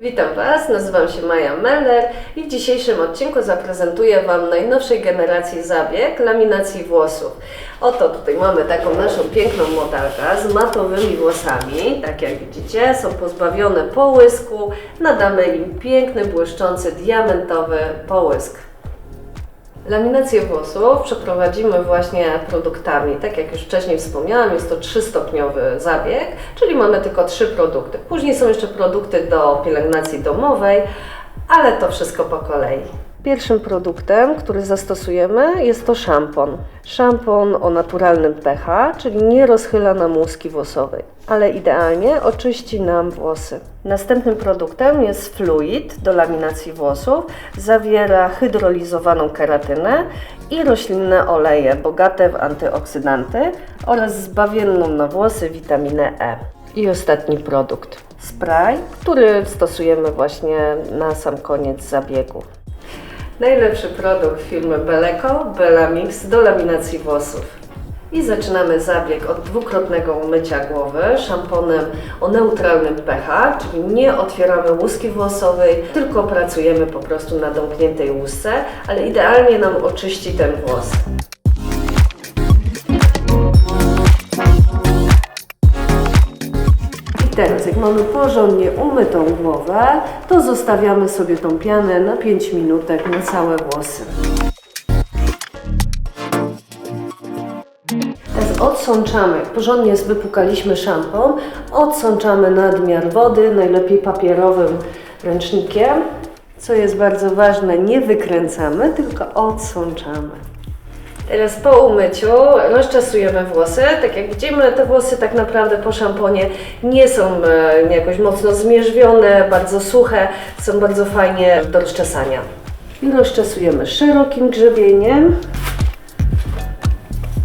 Witam Was, nazywam się Maja Meller i w dzisiejszym odcinku zaprezentuję Wam najnowszej generacji zabieg laminacji włosów. Oto tutaj mamy taką naszą piękną modelkę z matowymi włosami, tak jak widzicie, są pozbawione połysku, nadamy im piękny, błyszczący, diamentowy połysk. Laminację włosów przeprowadzimy właśnie produktami. Tak jak już wcześniej wspomniałam, jest to trzystopniowy zabieg, czyli mamy tylko trzy produkty. Później są jeszcze produkty do pielęgnacji domowej, ale to wszystko po kolei. Pierwszym produktem, który zastosujemy jest to szampon. Szampon o naturalnym pH, czyli nie rozchyla nam łuski włosowej, ale idealnie oczyści nam włosy. Następnym produktem jest fluid do laminacji włosów. Zawiera hydrolizowaną keratynę i roślinne oleje bogate w antyoksydanty oraz zbawienną na włosy witaminę E. I ostatni produkt. Spray, który stosujemy właśnie na sam koniec zabiegu. Najlepszy produkt firmy Beleco, Belamix do laminacji włosów. I zaczynamy zabieg od dwukrotnego umycia głowy szamponem o neutralnym pH, czyli nie otwieramy łuski włosowej, tylko pracujemy po prostu na domkniętej łusce, ale idealnie nam oczyści ten włos. Teraz, jak mamy porządnie umytą głowę, to zostawiamy sobie tą pianę na 5 minutek na całe włosy. Odsączamy, porządnie wypukaliśmy szampon, odsączamy nadmiar wody, najlepiej papierowym ręcznikiem. Co jest bardzo ważne, nie wykręcamy, tylko odsączamy. Teraz po umyciu rozczesujemy włosy. Tak jak widzimy, te włosy tak naprawdę po szamponie nie są e, jakoś mocno zmierzwione, bardzo suche, są bardzo fajnie do rozczesania. I rozczesujemy szerokim grzebieniem.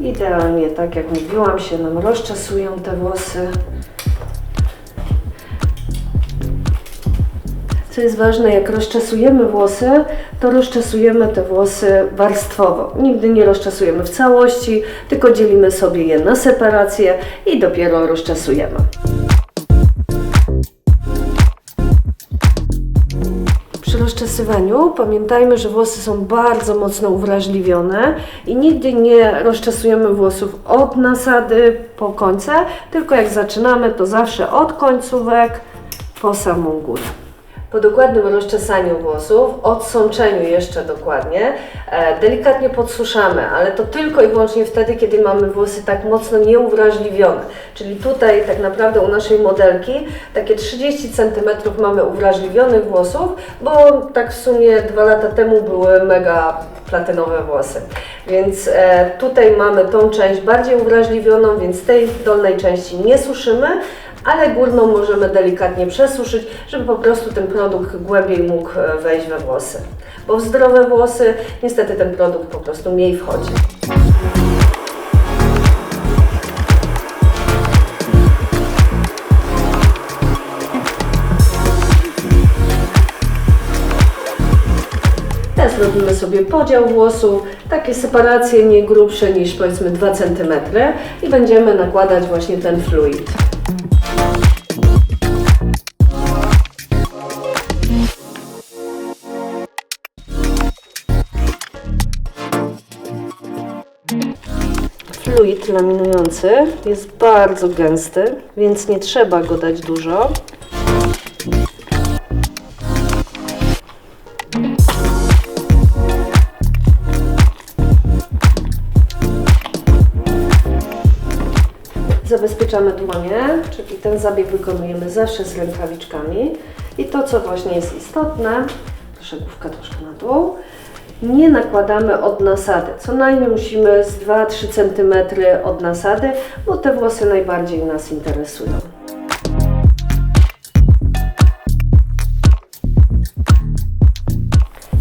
Idealnie, tak jak mówiłam, się nam rozczesują te włosy. Co jest ważne, jak rozczesujemy włosy, to rozczesujemy te włosy warstwowo. Nigdy nie rozczesujemy w całości, tylko dzielimy sobie je na separacje i dopiero rozczesujemy. Przy rozczesywaniu pamiętajmy, że włosy są bardzo mocno uwrażliwione i nigdy nie rozczesujemy włosów od nasady po końce, tylko jak zaczynamy, to zawsze od końcówek po samą górę. Po dokładnym rozczesaniu włosów, odsączeniu jeszcze dokładnie, e, delikatnie podsuszamy, ale to tylko i wyłącznie wtedy, kiedy mamy włosy tak mocno nieuwrażliwione. Czyli tutaj tak naprawdę u naszej modelki takie 30 cm mamy uwrażliwionych włosów, bo tak w sumie dwa lata temu były mega platynowe włosy. Więc e, tutaj mamy tą część bardziej uwrażliwioną, więc tej dolnej części nie suszymy, ale górną możemy delikatnie przesuszyć, żeby po prostu ten produkt głębiej mógł e, wejść we włosy. Bo w zdrowe włosy niestety ten produkt po prostu mniej wchodzi. Teraz robimy sobie podział włosów, takie separacje nie grubsze niż powiedzmy 2 cm i będziemy nakładać właśnie ten fluid. Laminujący jest bardzo gęsty, więc nie trzeba go dać dużo. Zabezpieczamy dłonie, czyli ten zabieg wykonujemy zawsze z rękawiczkami. I to, co właśnie jest istotne, proszę główka troszkę na dół, nie nakładamy od nasady. Co najmniej musimy z 2-3 cm od nasady, bo te włosy najbardziej nas interesują.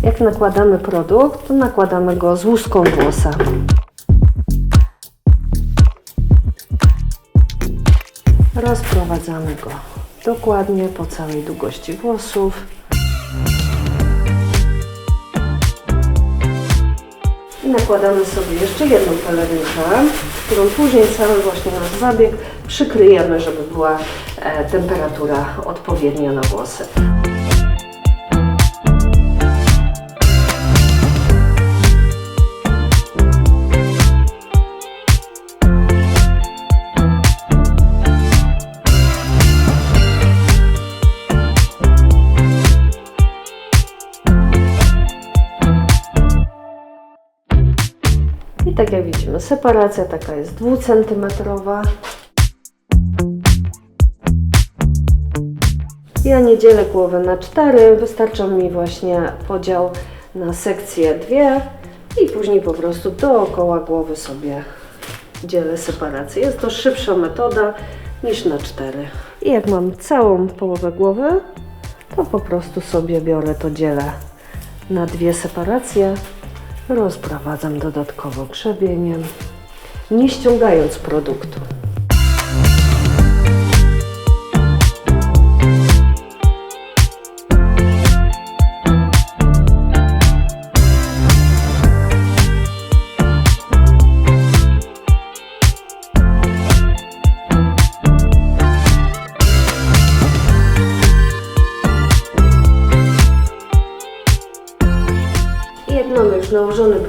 Jak nakładamy produkt, to nakładamy go z łuską włosa. Rozprowadzamy go dokładnie po całej długości włosów. I nakładamy sobie jeszcze jedną pelerynkę, którą później cały właśnie nasz zabieg przykryjemy, żeby była e, temperatura odpowiednia na włosy. Tak jak widzimy, separacja taka jest dwucentymetrowa. Ja nie dzielę głowy na cztery, wystarcza mi właśnie podział na sekcje dwie i później po prostu dookoła głowy sobie dzielę separację. Jest to szybsza metoda niż na cztery. I jak mam całą połowę głowy, to po prostu sobie biorę to dzielę na dwie separacje, rozprowadzam dodatkowo grzebieniem, nie ściągając produktu.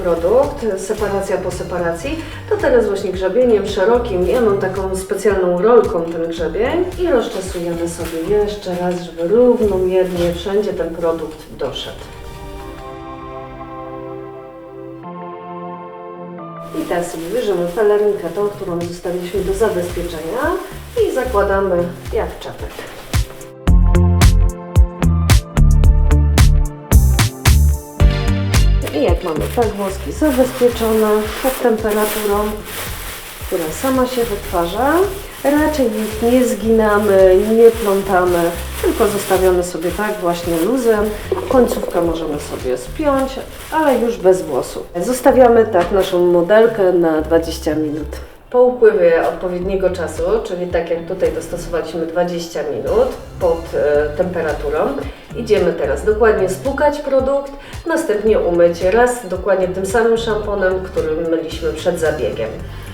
Produkt, separacja po separacji, to teraz właśnie grzebieniem szerokim, ja mam taką specjalną rolką ten grzebień i rozczesujemy sobie jeszcze raz, żeby równomiernie wszędzie ten produkt doszedł. I teraz sobie bierzemy pelerynkę, tą, którą zostawiliśmy do zabezpieczenia i zakładamy jak czapek. I jak mamy tak włoski zabezpieczone pod temperaturą, która sama się wytwarza, raczej ich nie zginamy, nie plątamy, tylko zostawiamy sobie tak właśnie luzem. Końcówkę możemy sobie spiąć, ale już bez włosów. Zostawiamy tak naszą modelkę na 20 minut. Po upływie odpowiedniego czasu, czyli tak jak tutaj dostosowaliśmy 20 minut pod e, temperaturą, idziemy teraz dokładnie spłukać produkt, następnie umyć raz dokładnie tym samym szamponem, którym myliśmy przed zabiegiem.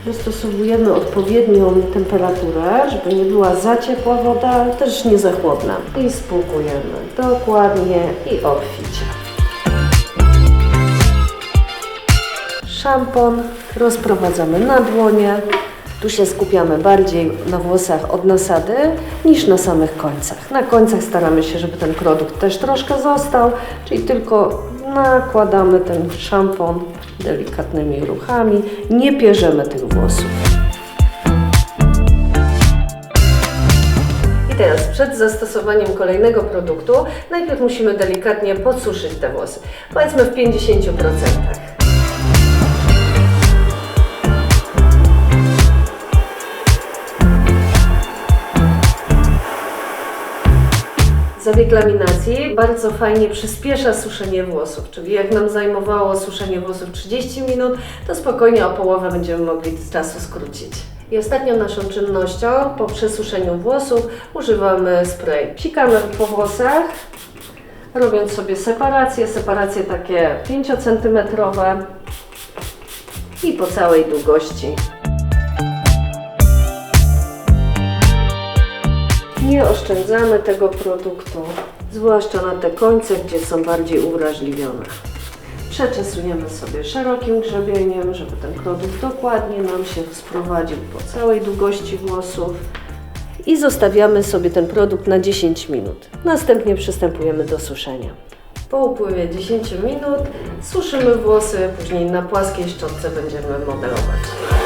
Dostosowujemy odpowiednią temperaturę, żeby nie była za ciepła woda, ale też nie za chłodna. I spłukujemy dokładnie i obficie. Szampon rozprowadzamy na dłonie. Tu się skupiamy bardziej na włosach od nasady niż na samych końcach. Na końcach staramy się, żeby ten produkt też troszkę został, czyli tylko nakładamy ten szampon delikatnymi ruchami. Nie pierzemy tych włosów. Teraz przed zastosowaniem kolejnego produktu najpierw musimy delikatnie podsuszyć te włosy. Powiedzmy w 50%. Zabieg laminacji bardzo fajnie przyspiesza suszenie włosów, czyli jak nam zajmowało suszenie włosów 30 minut, to spokojnie o połowę będziemy mogli czasu skrócić. I ostatnią naszą czynnością po przesuszeniu włosów używamy spray. Psikamy po włosach, robiąc sobie separacje, separacje takie 5 cm i po całej długości. Nie oszczędzamy tego produktu, zwłaszcza na te końce, gdzie są bardziej uwrażliwione. Przeczesujemy sobie szerokim grzebieniem, żeby ten produkt dokładnie nam się sprowadził po całej długości włosów. I zostawiamy sobie ten produkt na 10 minut. Następnie przystępujemy do suszenia. Po upływie 10 minut suszymy włosy, później na płaskiej szczotce będziemy modelować.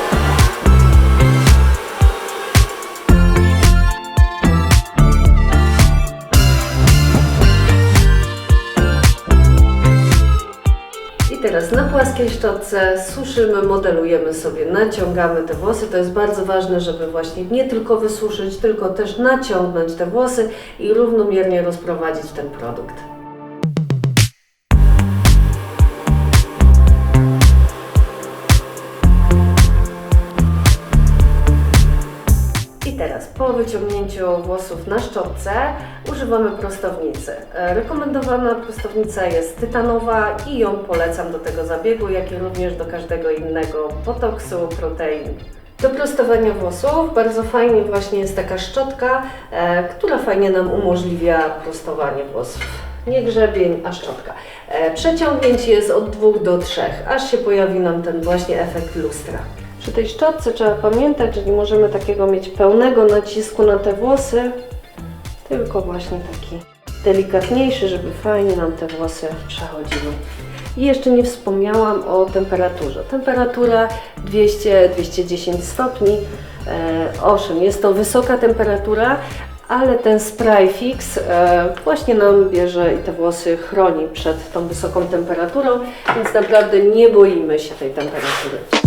Na płaskiej szczotce suszymy, modelujemy sobie, naciągamy te włosy. To jest bardzo ważne, żeby właśnie nie tylko wysuszyć, tylko też naciągnąć te włosy i równomiernie rozprowadzić ten produkt. Włosów na szczotce używamy prostownicy. E, Rekomendowana prostownica jest tytanowa i ją polecam do tego zabiegu, jak i również do każdego innego botoksu, protein. Do prostowania włosów bardzo fajnie właśnie jest taka szczotka, e, która fajnie nam umożliwia prostowanie włosów. Nie grzebień, a szczotka. E, przeciągnięcie jest od 2 do 3, aż się pojawi nam ten właśnie efekt lustra. Przy tej szczotce trzeba pamiętać, że nie możemy takiego mieć pełnego nacisku na te włosy, tylko właśnie taki delikatniejszy, żeby fajnie nam te włosy przechodziły. I jeszcze nie wspomniałam o temperaturze. Temperatura 200-210 stopni. E, owszem, jest to wysoka temperatura, ale ten spray fix e, właśnie nam bierze i te włosy chroni przed tą wysoką temperaturą, więc naprawdę nie boimy się tej temperatury.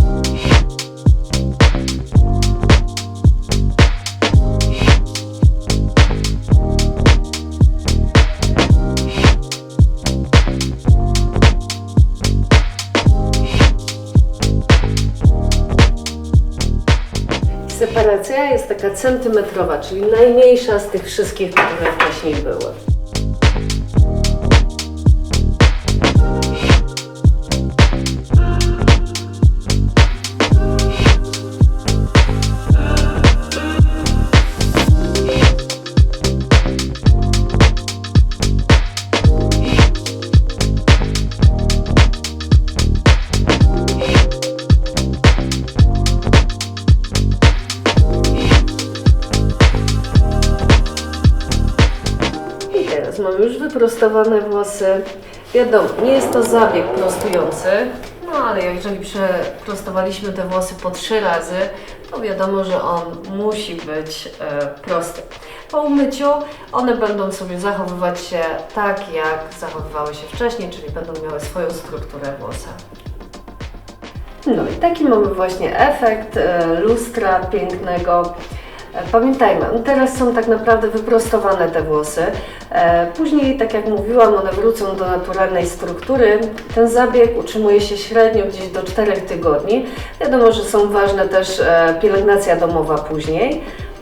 Centymetrowa, czyli najmniejsza z tych wszystkich, które wcześniej były. Mamy już wyprostowane włosy. Wiadomo, nie jest to zabieg prostujący, no ale jeżeli przeprostowaliśmy te włosy po trzy razy, to wiadomo, że on musi być e, prosty. Po umyciu one będą sobie zachowywać się tak, jak zachowywały się wcześniej, czyli będą miały swoją strukturę włosa. No i taki mamy właśnie efekt e, lustra pięknego. Pamiętajmy, no teraz są tak naprawdę wyprostowane te włosy. E, Później, tak jak mówiłam, one wrócą do naturalnej struktury. Ten zabieg utrzymuje się średnio gdzieś do 4 tygodni. Wiadomo, że są ważne też e, pielęgnacja domowa później.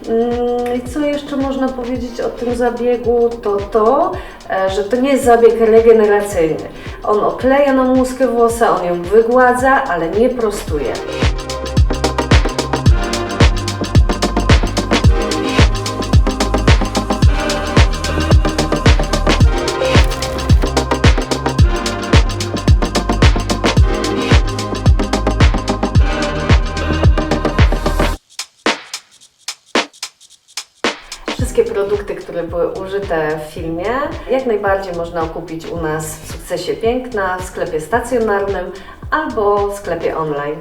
Mm, I co jeszcze można powiedzieć o tym zabiegu? To to, e, że to nie jest zabieg regeneracyjny. On okleja nam łuskę włosa, on ją wygładza, ale nie prostuje. Wszystkie produkty, które były użyte w filmie, jak najbardziej można kupić u nas w Sukcesie Piękna, w sklepie stacjonarnym albo w sklepie online.